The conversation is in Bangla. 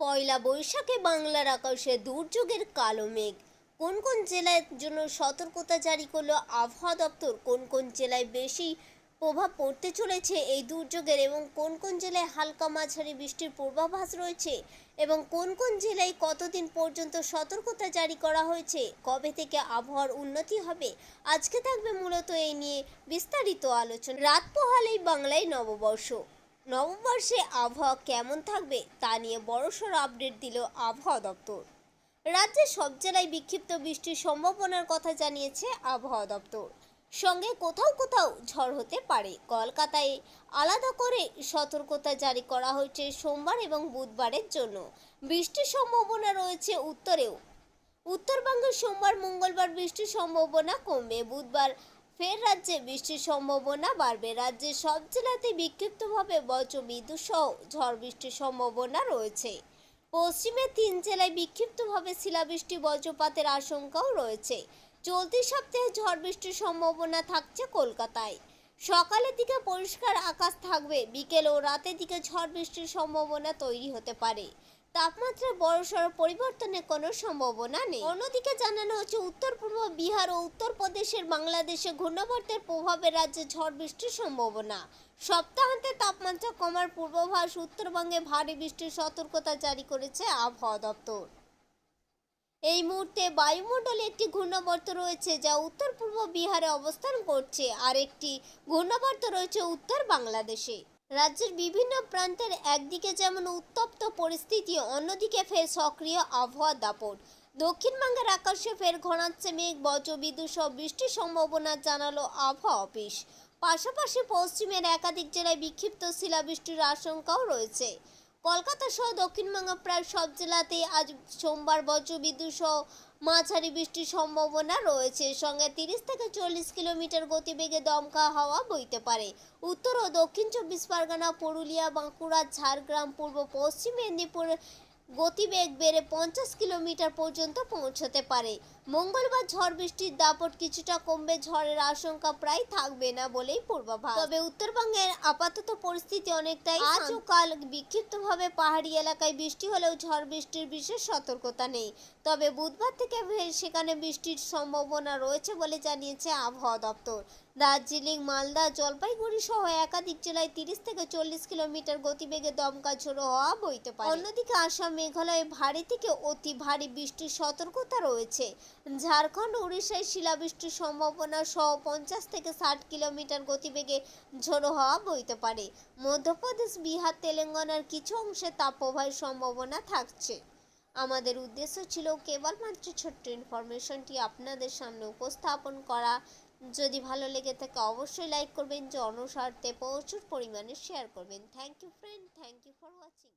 পয়লা বৈশাখে বাংলার আকাশে দুর্যোগের কালো মেঘ। কোন কোন জেলার জন্য সতর্কতা জারি করল আবহাওয়া দপ্তর? কোন কোন জেলায় বেশি প্রভাব পড়তে চলেছে এই দুর্যোগের? এবং কোন কোন জেলায় হালকা মাঝারি বৃষ্টির পূর্বাভাস রয়েছে? এবং কোন কোন জেলায় কতদিন পর্যন্ত সতর্কতা জারি করা হয়েছে? কবে থেকে আবহাওয়ার উন্নতি হবে? আজকে থাকবে মূলত এই নিয়ে বিস্তারিত আলোচনা। রাত পোহালেই বাংলায় নববর্ষ। নববর্ষে আবহাওয়া কেমন থাকবে তা নিয়ে বড়সড় আপডেট দিল আবহাওয়া দপ্তর। রাজ্যের সব জেলায় বিক্ষিপ্ত বৃষ্টির সম্ভাবনার কথা জানিয়েছে আবহাওয়া দপ্তর। সঙ্গে কোথাও কোথাও ঝড় হতে পারে। কলকাতায় আলাদা করে সতর্কতা জারি করা হয়েছে সোমবার এবং বুধবারের জন্য। বৃষ্টির সম্ভাবনা রয়েছে উত্তরেও। উত্তরবঙ্গে সোমবার, মঙ্গলবার বৃষ্টির সম্ভাবনা কমবে। বুধবার ফের রাজ্যে বৃষ্টির সম্ভাবনা বাড়বে। রাজ্যের সব জেলাতে বিক্ষিপ্তভাবে বজ্রবিদ্যুৎ সহ ঝড় বৃষ্টির সম্ভাবনা রয়েছে। পশ্চিমে তিন জেলায় বিক্ষিপ্তভাবে শিলাবৃষ্টি, বজ্রপাতের আশঙ্কাও রয়েছে। চলতি সপ্তাহে ঝড় বৃষ্টির সম্ভাবনা থাকছে কলকাতায়। সকালের দিকে পরিষ্কার আকাশ থাকবে, বিকেল ও রাতের দিকে ঝড় বৃষ্টির সম্ভাবনা তৈরি হতে পারে। তাপমাত্রার বড়সড় পরিবর্তনের কোনো সম্ভাবনা নেই। অন্যদিকে জানানো হচ্ছে, উত্তর পূর্ব বিহার ও উত্তরপ্রদেশের বাংলাদেশে ঘূর্ণাবর্তের প্রভাবে রাজ্যে ঝড় বৃষ্টির সম্ভাবনা। সপ্তাহান্তে তাপমাত্রা কমার পূর্বাভাস উত্তরবঙ্গে ভারী বৃষ্টির সতর্কতা জারি করেছে আবহাওয়া দপ্তর। এই মুহূর্তে বায়ুমণ্ডলে একটি ঘূর্ণাবর্ত রয়েছে যা উত্তর পূর্ব বিহারে অবস্থান করছে আর একটি ঘূর্ণাবর্ত রয়েছে উত্তর বাংলাদেশে। রাজ্যের বিভিন্ন প্রান্তের একদিকে যেমন উত্তপ্ত পরিস্থিতি, অন্যদিকে ফের সক্রিয় আবহাওয়া দাপট। দক্ষিণবঙ্গের আকাশে ফের ঘনাচ্ছে মেঘ, বজ্রবিদ্যুৎ সহ বৃষ্টির সম্ভাবনা জানালো আবহাওয়া অফিস। পাশাপাশি পশ্চিমের একাধিক জেলায় বিক্ষিপ্ত শিলাবৃষ্টির আশঙ্কাও রয়েছে। কলকাতা সহ দক্ষিণবঙ্গ প্রায় সব জেলাতেই আজ সোমবার বজ্রবিদ্যুৎ সহ মাঝারি বৃষ্টির সম্ভাবনা রয়েছে। সঙ্গে তিরিশ থেকে চল্লিশ কিলোমিটার গতিবেগে দমকা হাওয়া বইতে পারে। উত্তর ও দক্ষিণ চব্বিশ পরগনা, পুরুলিয়া, বাঁকুড়া, ঝাড়গ্রাম, পূর্ব পশ্চিম মেদিনীপুর গতিবেগ বেড়ে পঞ্চাশ কিলোমিটার পর্যন্ত পৌঁছতে পারে। মঙ্গলবার ঝড় বৃষ্টির দাপট কিছুটা কমবে ঝড়ের আশঙ্কা প্রায় থাকবে না বলেই পূর্বাভাস। তবে উত্তরবঙ্গের আপাতত পরিস্থিতি অনেকটাই আজ ও কাল বিক্ষিপ্তভাবে পাহাড়ি এলাকায় বৃষ্টি হলেও ঝড় বৃষ্টির বিশেষ সতর্কতা নেই। তবে বুধবার থেকে সেখানে বৃষ্টির সম্ভাবনা রয়েছে বলে জানিয়েছে আবহাওয়া দপ্তর। দার্জিলিং মালদা জলপাইগুড়ি সহ একাধিক জেলায় তিরিশ থেকে চল্লিশ কিলোমিটার গতিবেগে দমকা ঝোড়ো হওয়া বইতে পারে। অন্যদিকে আসাম মেঘালয়ে ভারী থেকে অতি ভারী বৃষ্টির সতর্কতা রয়েছে। ঝাড়খণ্ড, উড়িষ্যায় শিলাবৃষ্টির সম্ভাবনা সহ পঞ্চাশ থেকে ষাট কিলোমিটার গতিবেগে ঝোড়ো হওয়া বইতে পারে। মধ্যপ্রদেশ, বিহার, তেলেঙ্গানার কিছু অংশে তাপপ্রবাহের সম্ভাবনা থাকছে। আমাদের উদ্দেশ্য ছিল কেবলমাত্র ছোট্ট ইনফরমেশনটি আপনাদের সামনে উপস্থাপন করা। যদি ভালো লেগে থাকে অবশ্যই লাইক করবেন, জনস্বার্থে প্রচুর পরিমাণে শেয়ার করবেন। Thank you friend, thank you for watching.